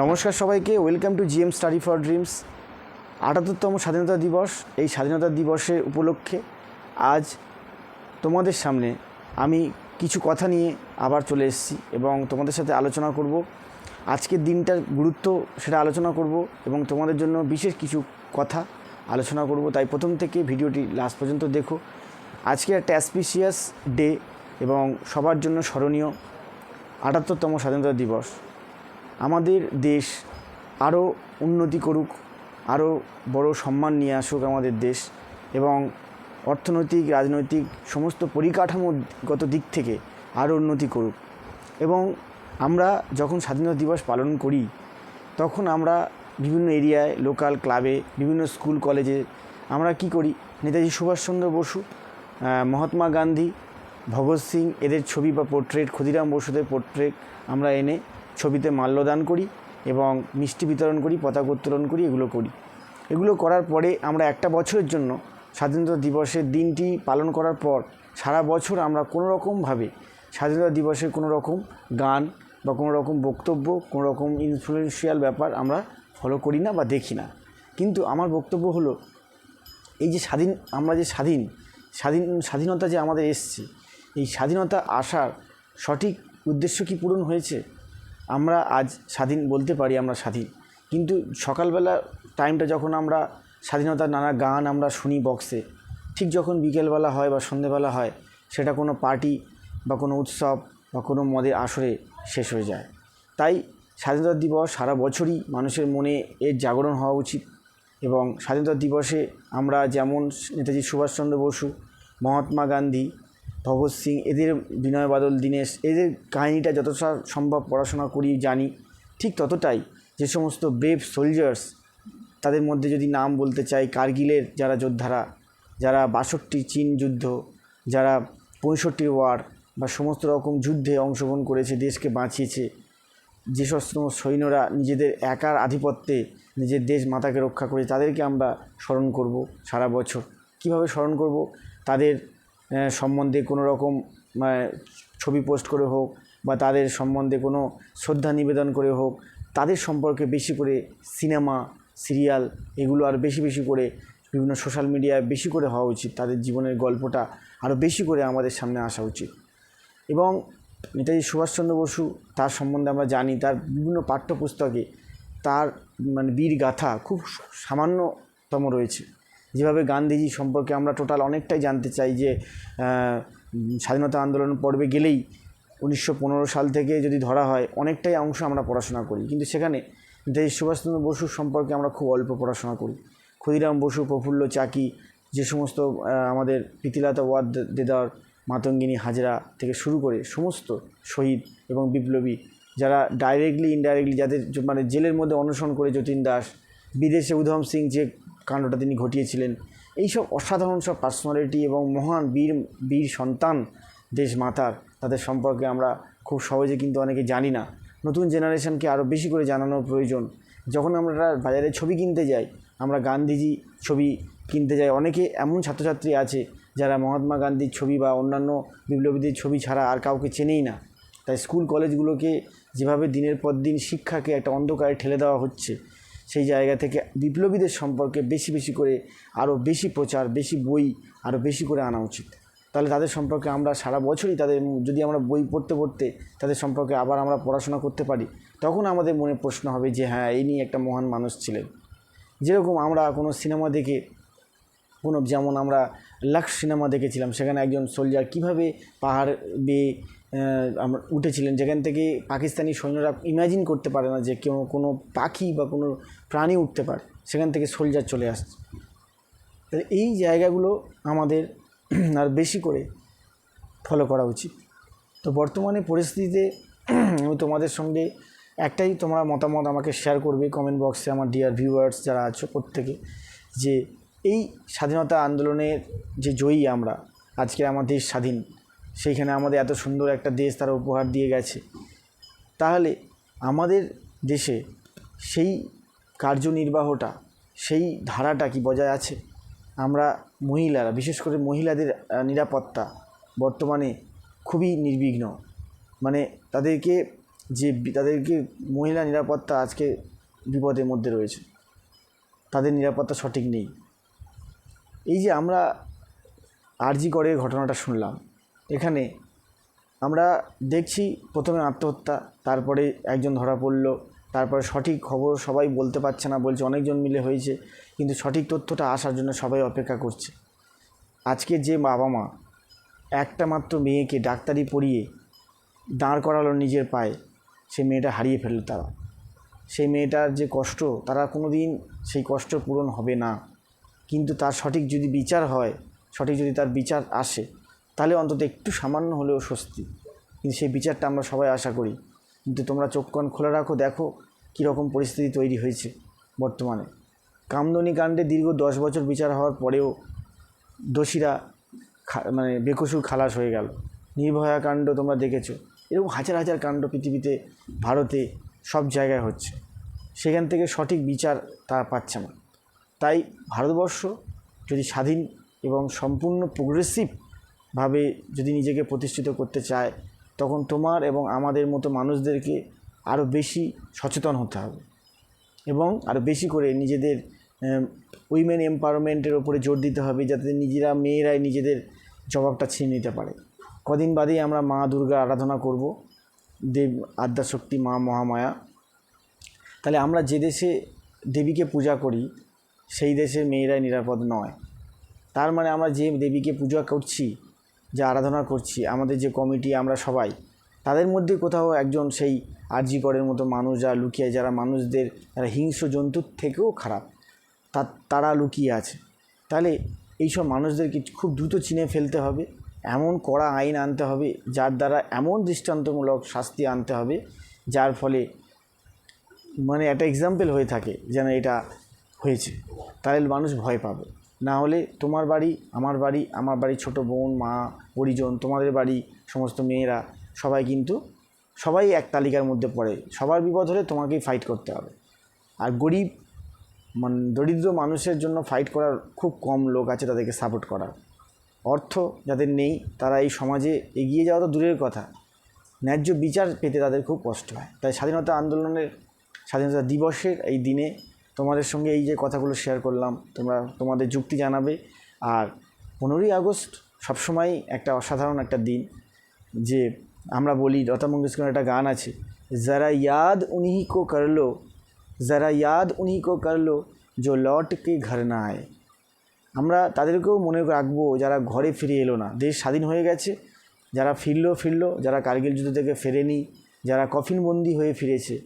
নমস্কার সবাইকে welcome to GM study for dreams আটাত্তরতম স্বাধীনতা দিবস, এই স্বাধীনতা দিবসের উপলক্ষে আজ তোমাদের সামনে আমি কিছু কথা নিয়ে আবার চলে এসেছি এবং তোমাদের সাথে আলোচনা করব। আজকের দিনটার গুরুত্ব সেটা আলোচনা করব এবং তোমাদের জন্য বিশেষ কিছু কথা আলোচনা করব। তাই প্রথম থেকে ভিডিওটি লাস্ট পর্যন্ত দেখো। আজকে একটা অ্যাসপিসিয়াস ডে এবং সবার জন্য স্মরণীয় আটাত্তরতম স্বাধীনতা দিবস। আমাদের দেশ আরও উন্নতি করুক, আরও বড় সম্মান নিয়ে আসুক আমাদের দেশ এবং অর্থনৈতিক, রাজনৈতিক সমস্ত পরিকাঠামোগত দিক থেকে আরও উন্নতি করুক। এবং আমরা যখন স্বাধীনতা দিবস পালন করি, তখন আমরা বিভিন্ন এরিয়ায়, লোকাল ক্লাবে, বিভিন্ন স্কুল, কলেজে আমরা কি করি? নেতাজি সুভাষচন্দ্র বসু মহাত্মা গান্ধী, ভগৎ সিং, এদের ছবি বা পোর্ট্রেট, ক্ষুদিরাম বসুদের পোর্ট্রেট আমরা এনে ছবিতে মাল্যদান করি এবং মিষ্টি বিতরণ করি, পতাকা উত্তোলন করি, এগুলো করি। এগুলো করার পরে আমরা একটা বছরের জন্য স্বাধীনতা দিবসের দিনটি পালন করার পর সারা বছর আমরা কোনো রকমভাবে স্বাধীনতা দিবসের কোনো রকম গান বা কোনো রকম বক্তব্য কোনো রকম ইনফ্লুয়েন্সিয়াল ব্যাপার আমরা ফলো করি না বা দেখি না। কিন্তু আমার বক্তব্য হলো, এই যে স্বাধীন, আমরা যে স্বাধীন স্বাধীন, স্বাধীনতা যে আমাদের এসছে, এই স্বাধীনতা আসার সঠিক উদ্দেশ্য কি পূরণ হয়েছে? আমরা আজ স্বাধীন বলতে পারি আমরা স্বাধীন। কিন্তু সকালবেলা টাইমটা যখন আমরা স্বাধীনতার নানা গান আমরা শুনি বক্সে ঠিক যখন বিকেলবেলা হয় বা সন্ধেবেলা হয়, সেটা কোনো পার্টি বা কোনো উৎসব বা কোনো মদের আসরে শেষ হয়ে যায়। তাই স্বাধীনতা দিবস সারা বছরই মানুষের মনে এর জাগরণ হওয়া উচিত এবং স্বাধীনতা দিবসে আমরা যেমন নেতাজি সুভাষচন্দ্র বসু, মহাত্মা গান্ধী ভগৎ সিং এদের বিনয় বাদল, দীনেশ, এদের কাহিনিটা যতটা সম্ভব পড়াশোনা করি, জানি। ঠিক ততটাই যে সমস্ত ব্রেভ সোলজার্স তাদের মধ্যে যদি নাম বলতে চাই, কার্গিলের যারা যোদ্ধারা, যারা বাষট্টি চীন যুদ্ধ, যারা পঁয়ষট্টি ওয়ার বা সমস্ত রকম যুদ্ধে অংশগ্রহণ করেছে, দেশকে বাঁচিয়েছে, যে সমস্ত সৈন্যরা নিজেদের একার আধিপত্যে নিজের দেশ মাতাকে রক্ষা করে, তাদেরকে আমরা স্মরণ করব সারা বছর। কীভাবে স্মরণ করব? তাদের সম্বন্ধে কোনো রকম ছবি পোস্ট করে হোক বা তাদের সম্বন্ধে কোনো শ্রদ্ধা নিবেদন করে হোক, তাদের সম্পর্কে বেশি করে সিনেমা, সিরিয়াল এগুলো আর বেশি বেশি করে বিভিন্ন সোশ্যাল মিডিয়ায় বেশি করে হওয়া উচিত। তাদের জীবনের গল্পটা আরও বেশি করে আমাদের সামনে আসা উচিত। এবং নেতাজি সুভাষচন্দ্র বসু তার সম্বন্ধে আমরা জানি, তার বিভিন্ন পাঠ্যপুস্তকে তার মানে বীর গাথা খুব সামান্যতম রয়েছে। যেভাবে গান্ধীজি সম্পর্কে আমরা টোটাল অনেকটাই জানতে চাই যে স্বাধীনতা আন্দোলন পর্বে গেলেই উনিশশো পনেরো সাল থেকে যদি ধরা হয়, অনেকটাই অংশ আমরা পড়াশোনা করি। কিন্তু সেখানে নেতাজি সুভাষচন্দ্র বসুর সম্পর্কে আমরা খুব অল্প পড়াশোনা করি। ক্ষুদিরাম বসু, প্রফুল্ল চাকি, যে সমস্ত আমাদের প্রীতিলতা ওয়াদ দেদার, মাতঙ্গিনী হাজরা থেকে শুরু করে সমস্ত শহীদ এবং বিপ্লবী, যারা ডাইরেক্টলি ইনডাইরেক্টলি যাদের মানে জেলের মধ্যে অনশন করে যতীন দাস, বিদেশে উধম সিং যে কাণ্ডটা তিনি ঘটিয়েছিলেন। এইসব অসাধারণ সব পার্সোনালিটি এবং মহান বীর বীর সন্তান দেশ মাতার, তাদের সম্পর্কে আমরা খুব সহজে কিন্তু অনেকে জানি না। নতুন জেনারেশনকে আরও বেশি করে জানানোর প্রয়োজন। যখন আমরা বাজারে ছবি কিনতে যাই, আমরা গান্ধীজি ছবি কিনতে যাই, অনেকে এমন ছাত্রছাত্রী আছে যারা মহাত্মা গান্ধীর ছবি বা অন্যান্য বিপ্লবীদের ছবি ছাড়া আর কাউকে চেনেই না। তাই স্কুল কলেজগুলোকে যেভাবে দিনের পর দিন শিক্ষাকে একটা অন্ধকারে ঠেলে দেওয়া হচ্ছে সেই জায়গা থেকে বিপ্লবীদের সম্পর্কে বেশি বেশি করে আরও বেশি প্রচার, বেশি বই আরও বেশি করে আনা উচিত। তাহলে তাদের সম্পর্কে আমরা সারা বছরই তাদের যদি আমরা বই পড়তে পড়তে তাদের সম্পর্কে আবার আমরা পড়াশোনা করতে পারি, তখন আমাদের মনে প্রশ্ন হবে যে হ্যাঁ এই নিয়ে একটা মহান মানুষ ছিলেন। যেরকম আমরা কোনো সিনেমা দেখে কোনো যেমন আমরা লাক্স সিনেমা দেখেছিলাম, সেখানে একজন সোলজার কীভাবে পাহাড় বেয়ে আমরা উঠেছিলেন, যেখান থেকে পাকিস্তানি সৈন্যরা ইমাজিন করতে পারে না যে কেউ, কোনো পাখি বা কোনো প্রাণী উঠতে পারে, সেখান থেকে সোলজার চলে আসছে তাহলে এই জায়গাগুলো আমাদের আর বেশি করে ফলো করা উচিত। তো বর্তমানে পরিস্থিতিতে, আমি তোমাদের সঙ্গে একটাই তোমরা মতামত আমাকে শেয়ার করবে কমেন্ট বক্সে আমার ডিয়ার ভিউয়ার্স যারা আছো প্রত্যেকে, যে এই স্বাধীনতা আন্দোলনের যে জয়ী আমরা, আজকে আমার দেশ স্বাধীন, সেইখানে আমাদের এত সুন্দর একটা দেশ তারা উপহার দিয়ে গেছে, তাহলে আমাদের দেশে সেই কার্যনির্বাহটা, সেই ধারাটা কি বজায় আছে? আমরা মহিলারা, বিশেষ করে মহিলাদের নিরাপত্তা বর্তমানে খুবই নির্বিঘ্ন মানে তাদেরকে যে তাদেরকে মহিলা নিরাপত্তা আজকে বিপদের মধ্যে রয়েছে, তাদের নিরাপত্তা সঠিক নেই। এই যে আমরা আরজি করে ঘটনাটা শুনলাম, এখানে আমরা দেখছি প্রথমে আত্মহত্যা, তারপরে একজন ধরা পড়ল, তারপরে সঠিক খবর সবাই বলতে পারছে না, বলছে অনেকজন মিলে হয়েছে, কিন্তু সঠিক তথ্যটা আসার জন্য সবাই অপেক্ষা করছে। আজকে যে বাবা মা একটা মাত্র মেয়েকে ডাক্তারি পড়িয়ে দাঁড় করালো নিজের পায়ে সেই মেয়েটা হারিয়ে ফেলল তারা। সেই মেয়েটার যে কষ্ট, তারা কোনো দিন সেই কষ্ট পূরণ হবে না। কিন্তু তার সঠিক যদি বিচার হয়, সঠিক যদি তার বিচার আসে, তাহলে অন্তত একটু সামান্য হলেও স্বস্তি। কিন্তু সেই বিচারটা আমরা সবাই আশা করি। কিন্তু তোমরা চোখ কান খোলা রাখো, দেখো কীরকম পরিস্থিতি তৈরি হয়েছে বর্তমানে। কামদনি কাণ্ডে দীর্ঘ দশ বছর বিচার হওয়ার পরেও দোষীরা মানে বেকসুর খালাস হয়ে গেল। নির্ভয়া কাণ্ড তোমরা দেখেছ। এরকম হাজার হাজার কাণ্ড পৃথিবীতে, ভারতে সব জায়গায় হচ্ছে। সেখান থেকে সঠিক বিচার তারা পাচ্ছে না। তাই ভারতবর্ষ যদি স্বাধীন এবং সম্পূর্ণ প্রোগ্রেসিভভাবে যদি নিজেকে প্রতিষ্ঠিত করতে চায়, তখন তোমার এবং আমাদের মতো মানুষদেরকে আরও বেশি সচেতন হতে হবে এবং আরও বেশি করে নিজেদের উইমেন এম্পাওয়ারমেন্টের ওপরে জোর দিতে হবে যাতে নিজেরা, মেয়েরাই নিজেদের জবাবটা ছিনে নিতে পারে। কদিন বাদেই আমরা মা দুর্গা আরাধনা করব, দেব আদ্যাশক্তি মা মহামায়া। তাহলে আমরা যে দেশে দেবীকে পূজা করি সেই দেশের মেয়েরাই নিরাপদ নয়। তার মানে আমরা যে দেবীকে পূজা করছি, যে আরাধনা করছি, আমাদের যে কমিটি, আমরা সবাই, তাদের মধ্যে কোথাও একজন সেই আরজি করের মতো মানুষ যারা লুকিয়ে যারা মানুষদের, যারা হিংস্র জন্তুর থেকেও খারাপ, তা, তারা লুকিয়ে আছে। তাহলে এইসব মানুষদেরকে খুব দ্রুত চিনে ফেলতে হবে, এমন কড়া আইন আনতে হবে, যার দ্বারা এমন দৃষ্টান্তমূলক শাস্তি আনতে হবে, যার ফলে মানে একটা এক্সাম্পল হয়ে থাকে যেন এটা হয়েছে, তাহলে মানুষ ভয় পাবে। না হলে তোমার বাড়ি, আমার বাড়ি আমার বাড়ি ছোট বোন, মা, পরিজন, তোমাদের বাড়ি, সমস্ত মেয়েরা, সবাই কিন্তু, সবাই এক তালিকার মধ্যে পড়ে। সবার বিপদ হলে তোমাকেই ফাইট করতে হবে। আর গরিব মানে দরিদ্র মানুষের জন্য ফাইট করার খুব কম লোক আছে তাদেরকে সাপোর্ট করার। অর্থ যাদের নেই, তারা এই সমাজে এগিয়ে যাওয়া তো দূরের কথা। ন্যায্য বিচার পেতে তাদের খুব কষ্ট হয়। তাই স্বাধীনতা আন্দোলনের, স্বাধীনতা দিবসের এই দিনে তোমাদের সঙ্গে এই যে কথাগুলো শেয়ার করলাম, তোমরা তোমাদের যুক্তি জানাবে। আর পনেরোই আগস্ট সবসময় একটা অসাধারণ একটা দিন, যে আমরা বলি লতা মঙ্গেশকর একটা গান আছে, যারা ইয়াদ উনি কো করল যারা ইয়াদ উনি কো করল জো লটকে ঘর না আয়। আমরা তাদেরকেও মনে রাখব, যারা ঘরে ফিরে এলো না। দেশ স্বাধীন হয়ে গেছে, যারা ফিরলো ফিরলো, যারা কার্গিল যুদ্ধ থেকে ফেরেনি, যারা কফিনবন্দি হয়ে ফিরেছে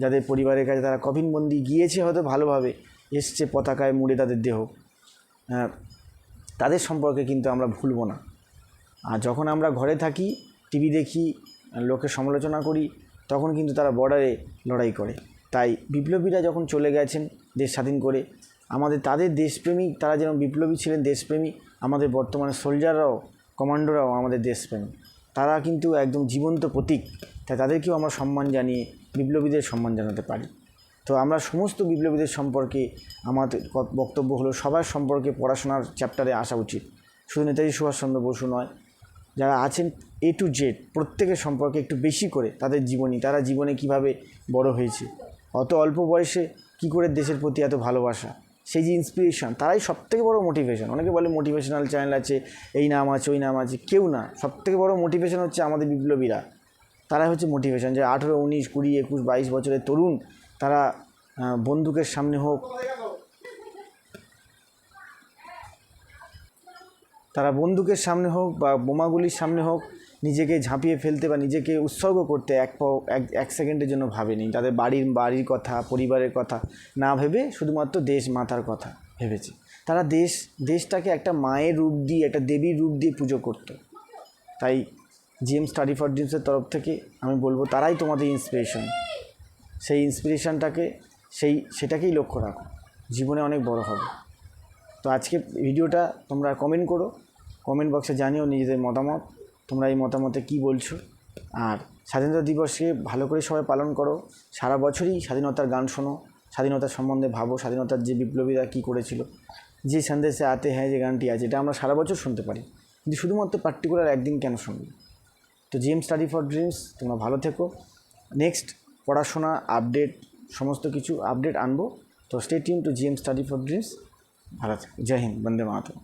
যাদের পরিবারের কাছে তারা কফিনবন্দি গিয়েছে হয়তো ভালোভাবে এসছে পতাকায় মুড়ে তাদের দেহ। হ্যাঁ, তাদের সম্পর্কে কিন্তু আমরা ভুলবো না। আর যখন আমরা ঘরে থাকি টিভি দেখি লোকের সমালোচনা করি তখন কিন্তু তারা বর্ডারে লড়াই করে। তাই বিপ্লবীরা যখন চলে গেছেন দেশ স্বাধীন করে আমাদের তাদের দেশপ্রেমী তারা যেন বিপ্লবী ছিলেন দেশপ্রেমী আমাদের বর্তমানে সোলজাররাও কমান্ডোরাও আমাদের দেশপ্রেমী। তারা কিন্তু একদম জীবন্ত প্রতীক। তাই তাদেরকেও আমরা সম্মান জানিয়ে বিপ্লবীদের সম্মান জানাতে পারি। তো আমরা সমস্ত বিপ্লবীদের সম্পর্কে আমাদের বক্তব্য হলো, সবার সম্পর্কে পড়াশোনার চ্যাপ্টারে আসা উচিত। শুধু নেতাজি সুভাষচন্দ্র বসু নয়, যারা আছেন এ টু জেড প্রত্যেকের সম্পর্কে একটু বেশি করে তাদের জীবনী, তারা জীবনে কীভাবে বড় হয়েছে, অত অল্প বয়সে কি করে দেশের প্রতি এত ভালোবাসা, সেই যে ইন্সপিরেশন তারাই সবথেকে বড় মোটিভেশন অনেকে বলে মোটিভেশনাল চ্যানেল আছে, এই নাম আছে, ওই নাম আছে, কেউ না। সবথেকে বড় মোটিভেশন হচ্ছে আমাদের বিপ্লবীরা। তারা হচ্ছে মোটিভেশন যে আঠেরো, উনিশ, কুড়ি, একুশ, বাইশ বছরের তরুণ, তারা বন্দুকের সামনে হোক, তারা বন্দুকের সামনে হোক বা বোমাগুলির সামনে হোক, নিজেকে ঝাঁপিয়ে ফেলতে বা নিজেকে উৎসর্গ করতে এক এক এক সেকেন্ডের জন্য ভাবেনি। তাদের বাড়ির বাড়ির কথা, পরিবারের কথা, না ভেবে শুধুমাত্র দেশ মাতার কথা ভেবেছে। তারা দেশ, দেশটাকে একটা মায়ের রূপ দিয়ে, একটা দেবীর রূপ দিয়ে পুজো করতো। তাই জিএম স্টাডি ফর ড্রিমসের তরফ থেকে আমি বলব তারাই তোমাদের ইন্সপিরেশন সেই ইন্সপিরেশনটাকে সেই, সেটাকেই লক্ষ্য রাখো। জীবনে অনেক বড় হবে। তো আজকে ভিডিওটা তোমরা কমেন্ট করো। কমেন্ট বক্সে জানিও নিজেদের মতামত, তোমরা এই মতামতে কী বলছো। আর স্বাধীনতা দিবসকে ভালো করে সবাই পালন করো। সারা বছরই স্বাধীনতার গান শোনো স্বাধীনতার সম্বন্ধে ভাবো, স্বাধীনতার যে বিপ্লবীরা কী করেছিল। যে সন্দেশে আতে হ্যাঁ যে গানটি আছে, এটা আমরা সারা বছর শুনতে পারি। কিন্তু শুধুমাত্র পার্টিকুলার একদিন কেন শুনব? তো জিএম স্টাডি ফর ড্রিমস তোমরা ভালো থেকো। নেক্সট পড়াশোনা আপডেট সমস্ত কিছু আপডেট আনব। তো stay tuned to GM study for dreams ভালো থেকো। জয় হিন্দ, বন্দে মাতরম।